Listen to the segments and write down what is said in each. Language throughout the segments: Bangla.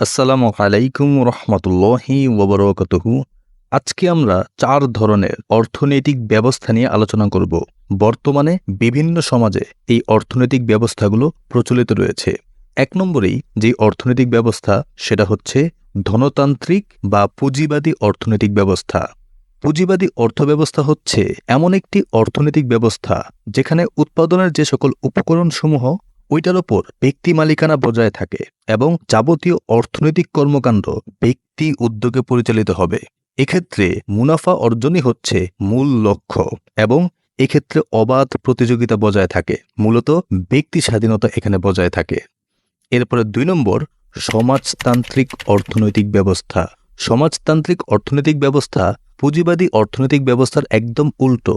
আসসালামু আলাইকুম রহমতুল্লাহি ওবরকতহু। আজকে আমরা চার ধরনের অর্থনৈতিক ব্যবস্থা নিয়ে আলোচনা করব। বর্তমানে বিভিন্ন সমাজে এই অর্থনৈতিক ব্যবস্থাগুলো প্রচলিত রয়েছে। এক নম্বরেই যে অর্থনৈতিক ব্যবস্থা, সেটা হচ্ছে ধনতান্ত্রিক বা পুঁজিবাদী অর্থনৈতিক ব্যবস্থা। পুঁজিবাদী অর্থব্যবস্থা হচ্ছে এমন একটি অর্থনৈতিক ব্যবস্থা, যেখানে উৎপাদনের যে সকল উপকরণসমূহ ওইটার ওপর ব্যক্তি মালিকানা বজায় থাকে এবং যাবতীয় অর্থনৈতিক কর্মকাণ্ড ব্যক্তি উদ্যোগে পরিচালিত হবে। এক্ষেত্রে মুনাফা অর্জনই হচ্ছে মূল লক্ষ্য এবং এক্ষেত্রে অবাধ প্রতিযোগিতা বজায় থাকে। মূলত ব্যক্তি স্বাধীনতা এখানে বজায় থাকে। এরপরে দুই নম্বর, সমাজতান্ত্রিক অর্থনৈতিক ব্যবস্থা। সমাজতান্ত্রিক অর্থনৈতিক ব্যবস্থা পুঁজিবাদী অর্থনৈতিক ব্যবস্থার একদম উল্টো।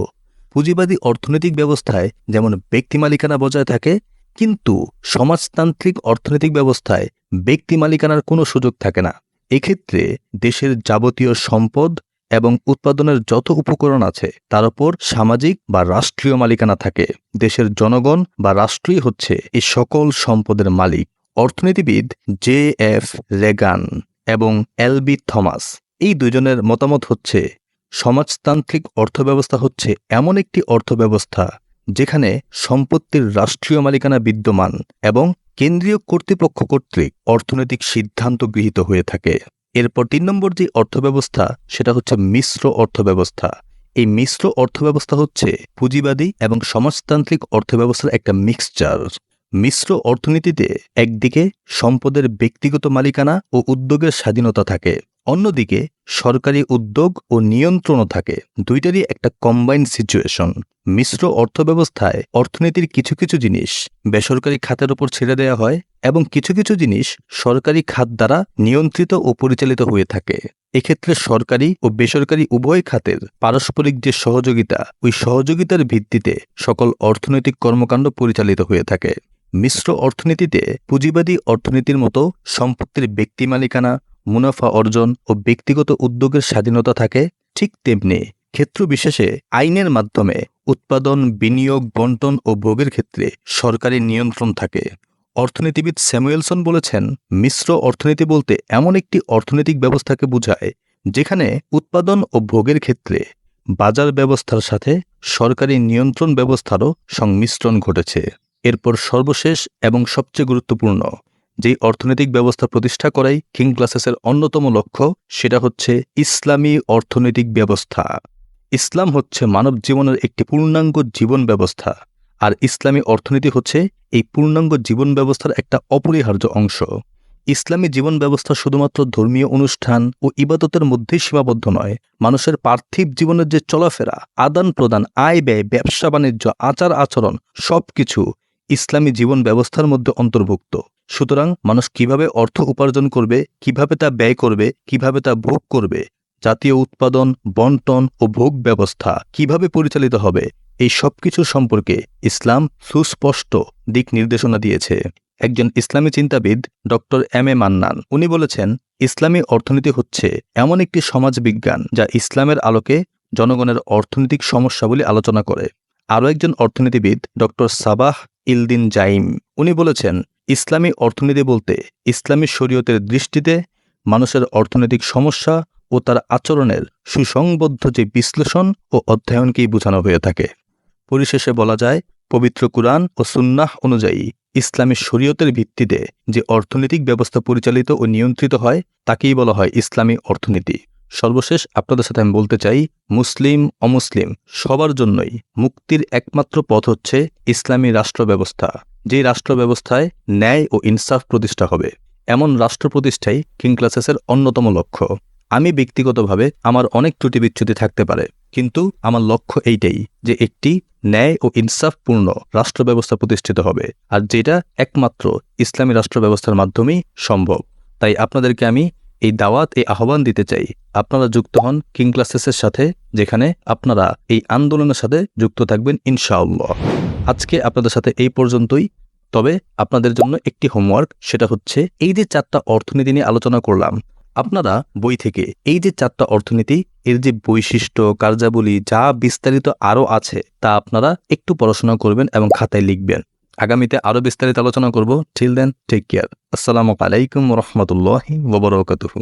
পুঁজিবাদী অর্থনৈতিক ব্যবস্থায় যেমন ব্যক্তি মালিকানা বজায় থাকে কিন্তু সমাজতান্ত্রিক অর্থনৈতিক ব্যবস্থায় ব্যক্তি মালিকানার কোনো সুযোগ থাকে না। এক্ষেত্রে দেশের যাবতীয় সম্পদ এবং উৎপাদনের যত উপকরণ আছে, তার উপর সামাজিক বা রাষ্ট্রীয় মালিকানা থাকে। দেশের জনগণ বা রাষ্ট্রই হচ্ছে এই সকল সম্পদের মালিক। অর্থনীতিবিদ জে এফ রেগান এবং এলবি থমাস এই দুজনের মতামত হচ্ছে, সমাজতান্ত্রিক অর্থব্যবস্থা হচ্ছে এমন একটি অর্থব্যবস্থা যেখানে সম্পত্তির রাষ্ট্রীয় মালিকানা বিদ্যমান এবং কেন্দ্রীয় কর্তৃপক্ষ কর্তৃক অর্থনৈতিক সিদ্ধান্ত গৃহীত হয়ে থাকে। এরপর তিন নম্বর যে অর্থব্যবস্থা, সেটা হচ্ছে মিশ্র অর্থব্যবস্থা। এই মিশ্র অর্থব্যবস্থা হচ্ছে পুঁজিবাদী এবং সমাজতান্ত্রিক অর্থব্যবস্থার একটা মিক্সচার মিশ্র অর্থনীতিতে একদিকে সম্পদের ব্যক্তিগত মালিকানা ও উদ্যোগের স্বাধীনতা থাকে। অন্যদিকে, সরকারি উদ্যোগ ও নিয়ন্ত্রণও থাকে। দুইটারই একটা কম্বাইন্ড সিচুয়েশন মিশ্র অর্থব্যবস্থায় অর্থনীতির কিছু কিছু জিনিস বেসরকারি খাতের উপর ছেড়ে দেওয়া হয় এবং কিছু কিছু জিনিস সরকারি খাত দ্বারা নিয়ন্ত্রিত ও পরিচালিত হয়ে থাকে। এক্ষেত্রে সরকারি ও বেসরকারি উভয় খাতের পারস্পরিক যে সহযোগিতা, ওই সহযোগিতার ভিত্তিতে সকল অর্থনৈতিক কর্মকাণ্ড পরিচালিত হয়ে থাকে। মিশ্র অর্থনীতিতে পুঁজিবাদী অর্থনীতির মতো সম্পত্তির ব্যক্তি মালিকানা মুনাফা অর্জন ও ব্যক্তিগত উদ্যোগের স্বাধীনতা থাকে ঠিক তেমনি ক্ষেত্র বিশেষে আইনের মাধ্যমে উৎপাদন, বিনিয়োগ, বন্টন ও ভোগের ক্ষেত্রে সরকারি নিয়ন্ত্রণ থাকে। অর্থনীতিবিদ স্যামুয়েলসন বলেছেন, মিশ্র অর্থনীতি বলতে এমন একটি অর্থনৈতিক ব্যবস্থাকে বোঝায়, যেখানে উৎপাদন ও ভোগের ক্ষেত্রে বাজার ব্যবস্থার সাথে সরকারি নিয়ন্ত্রণ ব্যবস্থারও সংমিশ্রণ ঘটেছে। এরপর সর্বশেষ এবং সবচেয়ে গুরুত্বপূর্ণ যেই অর্থনৈতিক ব্যবস্থা প্রতিষ্ঠা করাই কিং ক্লাসেসের অন্যতম লক্ষ্য, সেটা হচ্ছে ইসলামী অর্থনৈতিক ব্যবস্থা। ইসলাম হচ্ছে মানব জীবনের একটি পূর্ণাঙ্গ জীবন ব্যবস্থা, আর ইসলামী অর্থনীতি হচ্ছে এই পূর্ণাঙ্গ জীবন ব্যবস্থার একটা অপরিহার্য অংশ। ইসলামী জীবন ব্যবস্থা শুধুমাত্র ধর্মীয় অনুষ্ঠান ও ইবাদতের মধ্যেই সীমাবদ্ধ নয়, মানুষের পার্থিব জীবনের যে চলাফেরা আদান প্রদান আয় ব্যয় ব্যবসা বাণিজ্য আচার আচরণ সবকিছু ইসলামী জীবন ব্যবস্থার মধ্যে অন্তর্ভুক্ত। সুতরাং মানুষ কীভাবে অর্থ উপার্জন করবে, কীভাবে তা ব্যয় করবে, কীভাবে তা ভোগ করবে, জাতীয় উৎপাদন, বন্টন ও ভোগ ব্যবস্থা কীভাবে পরিচালিত হবে, এই সবকিছু সম্পর্কে ইসলাম সুস্পষ্ট দিক নির্দেশনা দিয়েছে। একজন ইসলামী চিন্তাবিদ ডক্টর এম. এ. মান্নান, উনি বলেছেন, ইসলামী অর্থনীতি হচ্ছে এমন একটি সমাজ বিজ্ঞান যা ইসলামের আলোকে জনগণের অর্থনৈতিক সমস্যাবলী আলোচনা করে। আরও একজন অর্থনীতিবিদ, ডক্টর সাবাহ ইলদিন জাইম। উনি বলেছেন, ইসলামী অর্থনীতি বলতে ইসলামী শরীয়তের দৃষ্টিতে মানুষের অর্থনৈতিক সমস্যা ও তার আচরণের সুসংবদ্ধ যে বিশ্লেষণ ও অধ্যয়নকেই বোঝানো হয়ে থাকে। পরিশেষে বলা যায়, পবিত্র কুরআন ও সুন্নাহ অনুযায়ী ইসলামী শরীয়তের ভিত্তিতে যে অর্থনৈতিক ব্যবস্থা পরিচালিত ও নিয়ন্ত্রিত হয়, তাকেই বলা হয় ইসলামী অর্থনীতি। সর্বশেষ আপনাদের সাথে আমি বলতে চাই, মুসলিম, অমুসলিম, সবার জন্যই মুক্তির একমাত্র পথ হচ্ছে ইসলামী রাষ্ট্র ব্যবস্থা যেই রাষ্ট্র ব্যবস্থায় ন্যায় ও ইনসাফ প্রতিষ্ঠা হবে। এমন রাষ্ট্র প্রতিষ্ঠাই কিং ক্লাসেসের অন্যতম লক্ষ্য। আমি ব্যক্তিগতভাবে আমার অনেক ত্রুটি বিচ্ছুতি থাকতে পারে, কিন্তু আমার লক্ষ্য এইটাই যে একটি ন্যায় ও ইনসাফপূর্ণ রাষ্ট্র ব্যবস্থা প্রতিষ্ঠিত হবে, আর যেটা একমাত্র ইসলামী রাষ্ট্র ব্যবস্থার মাধ্যমেই সম্ভব। তাই আপনাদেরকে আমি এই দাওয়াত, এই আহ্বান দিতে চাই। আপনারা যুক্ত হন কিং ক্লাসেসের সাথে, যেখানে আপনারা এই আন্দোলনের সাথে যুক্ত থাকবেন ইনশাআল্লাহ। আজকে আপনাদের সাথে এই পর্যন্তই। তবে আপনাদের জন্য একটি হোমওয়ার্ক সেটা হচ্ছে এই যে চারটা অর্থনীতি নিয়ে আলোচনা করলাম, আপনারা বই থেকে এই যে চারটা অর্থনীতি, এর যে বৈশিষ্ট্য, কার্যাবলী, যা বিস্তারিত আরও আছে, তা আপনারা একটু পড়াশোনা করবেন এবং খাতায় লিখবেন। আগামীতে আরও বিস্তারিত আলোচনা করব। টিল দেন টেক কেয়ার আসসালামু আলাইকুম রহমতুল্লাহি ওবরাকাতুহু